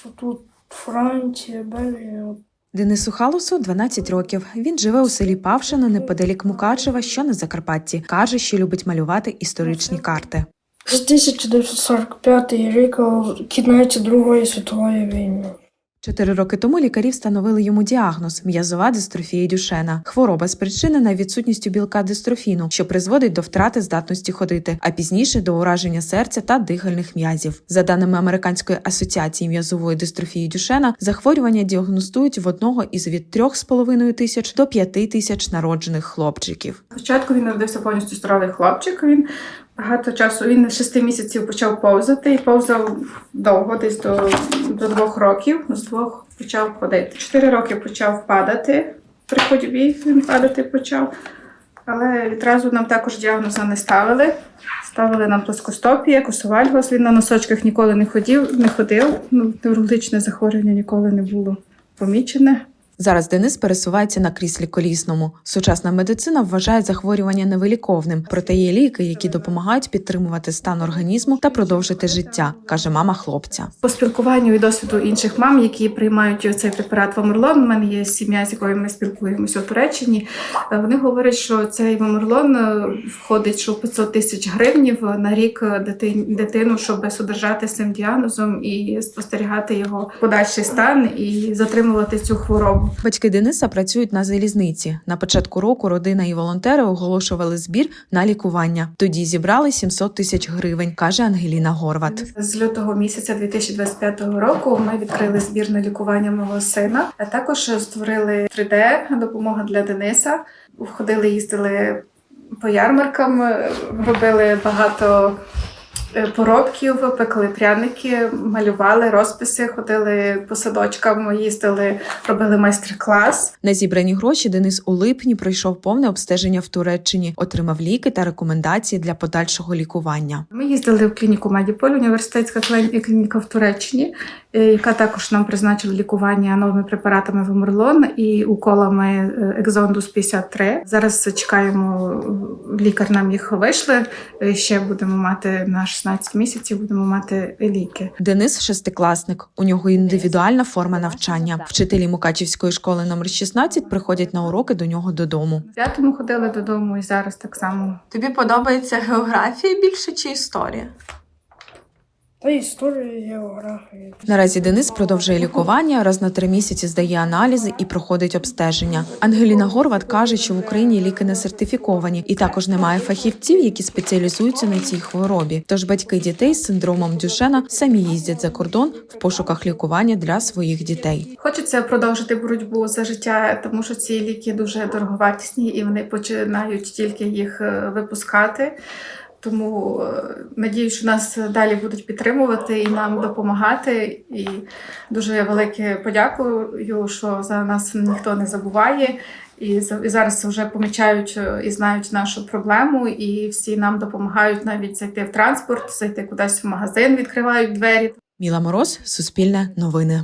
що тут Франція, Бельгія. Денису Халусу 12 років. Він живе у селі Павшино неподалік Мукачева, що на Закарпатті. Каже, що любить малювати історичні карти. З 1945 рік кінець Другої світової війни. Чотири роки тому лікарі встановили йому діагноз м'язова дистрофія Дюшена. Хвороба спричинена відсутністю білка дистрофіну, що призводить до втрати здатності ходити, а пізніше до ураження серця та дихальних м'язів. За даними Американської асоціації м'язової дистрофії Дюшена, захворювання діагностують в одного із від 3,5 тисяч до 5 тисяч народжених хлопчиків. Спочатку він народився повністю здоровий хлопчик. Він багато часу, він з 6 місяців почав повзати і повзав довго, десь до, до двох років. З двох почав ходити. Чотири роки почав падати. При ходьбі він падати почав. Але відразу нам також діагноза не ставили. Ставили нам плоскостопія, косовальгос. Він на носочках ніколи не ходив, не ходив. Ну, неврологічне захворювання ніколи не було помічене. Зараз Денис пересувається на кріслі колісному. Сучасна медицина вважає захворювання невиліковним, проте є ліки, які допомагають підтримувати стан організму та продовжити життя, каже мама хлопця. По спілкуванню і досвіду інших мам, які приймають цей препарат Вамерлон, у мене є сім'я, з якою ми спілкуємося у Туреччині. е, Вони говорять, що цей Вамерлон е, входить що 500 тисяч гривнів на рік дитин- дитину, щоб содержати з цим діагнозом і спостерігати його подальший стан і затримувати цю хворобу. Батьки Дениса працюють на залізниці. На початку року родина і волонтери оголошували збір на лікування. Тоді зібрали 700 тисяч гривень, каже Ангеліна Горват. З лютого місяця 2025 року ми відкрили збір на лікування мого сина, а також створили 3D допомога для Дениса. Ходили, їздили по ярмаркам, робили багато е, поробків, пекли пряники, малювали розписи, ходили по садочкам, їздили, робили майстер-клас. На зібрані гроші Денис у липні пройшов повне обстеження в Туреччині, отримав ліки та рекомендації для подальшого лікування. Ми їздили в клініку Медіполь, університетська клін- клініка в Туреччині, е, яка також нам призначила лікування новими препаратами Вомерлон і уколами е, Екзондус 53. Зараз чекаємо, лікар нам їх вийшли. Ще будемо мати на 16 місяців, будемо мати ліки. Денис шестикласник. У нього індивідуальна форма навчання. Вчителі Мукачівської школи номер 16 приходять на уроки до нього додому. Я п'ятому ходила додому і зараз так само. Тобі подобається географія більше чи історія? Та історія, географія. Наразі Денис продовжує лікування, раз на три місяці здає аналізи і проходить обстеження. Ангеліна Горват каже, що в Україні ліки не сертифіковані, і також немає фахівців, які спеціалізуються на цій хворобі. Тож батьки дітей з синдромом Дюшена самі їздять за кордон в пошуках лікування для своїх дітей. Хочеться продовжити боротьбу за життя, тому що ці ліки дуже дороговартісні і вони починають тільки їх е, випускати. Тому е, надію, що нас далі будуть підтримувати і нам допомагати. І дуже велике подякую, що за нас ніхто не забуває. І за- і зараз вже помічають е, і знають нашу проблему, і всі нам допомагають навіть зайти в транспорт, зайти кудись в магазин, відкривають двері. Міла Мороз, Суспільне новини.